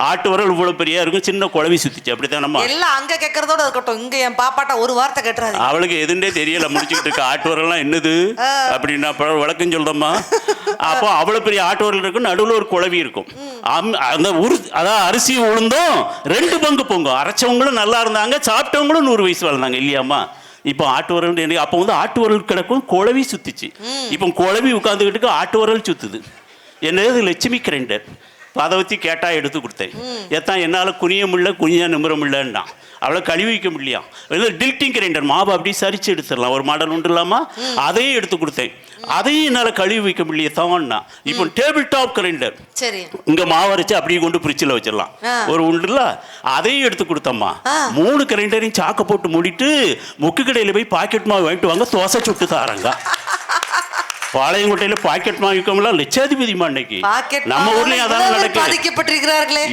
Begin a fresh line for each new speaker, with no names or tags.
ஆட்டு வரல் இவ்வளவு பெரிய இருக்கும் சின்ன குழவி சுத்திச்சு அப்படித்தானம்மா
எல்லாம் அங்க கேட்கறதோட இருக்கட்டும். இங்க என் பாப்பாட்ட ஒரு வார்த்தை கேட்டுறாது
அவளுக்கு எதுண்டே தெரியல முடிச்சுக்கிட்டு இருக்க. ஆட்டு வரலாம் என்னது அப்படின்னு விளக்கம் சொல்றோமா அப்போ அவ்வளவு பெரிய ஆட்டு வரல் இருக்கும் நடுவுல ஒரு குழவி இருக்கும். அந்த உரு அதான் அரிசி உளுந்தும் ரெண்டு பங்கு பொங்கும் அரைச்சவங்களும் நல்லா இருந்தாங்க சாப்பிட்டவங்களும் நூறு வயசு வாழ்ந்தாங்க இல்லையாம்மா? இப்போ ஆட்டு வரல் அப்போ வந்து ஆட்டு வரல் கிடக்கும் குழவி சுத்திச்சு. இப்போ குழவி உட்காந்துக்கிட்டு ஆட்டு வரல் சுத்துது. என்னது லட்சுமி கிரைண்டர். அதை வச்சு கேட்டா எடுத்து கொடுத்தேன். எத்தான் என்னால் குனிய முடியல குனியா நிமிர முடியலன்னா. அவளை கழுவி வைக்க முடியலையா? இல்லை டில்ட்டிங் கிரைண்டர் மாவு அப்படியே சரிச்சு எடுத்துடலாம். ஒரு மாடல் உண்டு இல்லாமா அதையும் எடுத்து கொடுத்தேன். அதையும் என்னால் கழுவி வைக்க முடியல தான்னா. இப்போ டேபிள் டாப் கிரைண்டர்
சரி.
இங்க மாவு அரைச்சு அப்படியே கொண்டு ஃப்ரிட்ஜில் வச்சிடலாம். ஒரு உண்டுல அதையும் எடுத்து கொடுத்தம்மா. மூணு கிரைண்டரையும் சாக்க போட்டு மூடிட்டு முக்கு கடையில் போய் பாக்கெட் மாவு வாங்கிட்டு வாங்க. தோசை சுட்டு தாரங்க. பாளையங்கோட்டையில பாக்கெட் மாவு விற்கலாம் லட்சாதிபதிமா இன்னைக்கு?
பாக்கெட்
நம்ம ஊர்லயும் அதான் நடக்குது.
பாதிக்கப்பட்டிருக்கிறார்களே.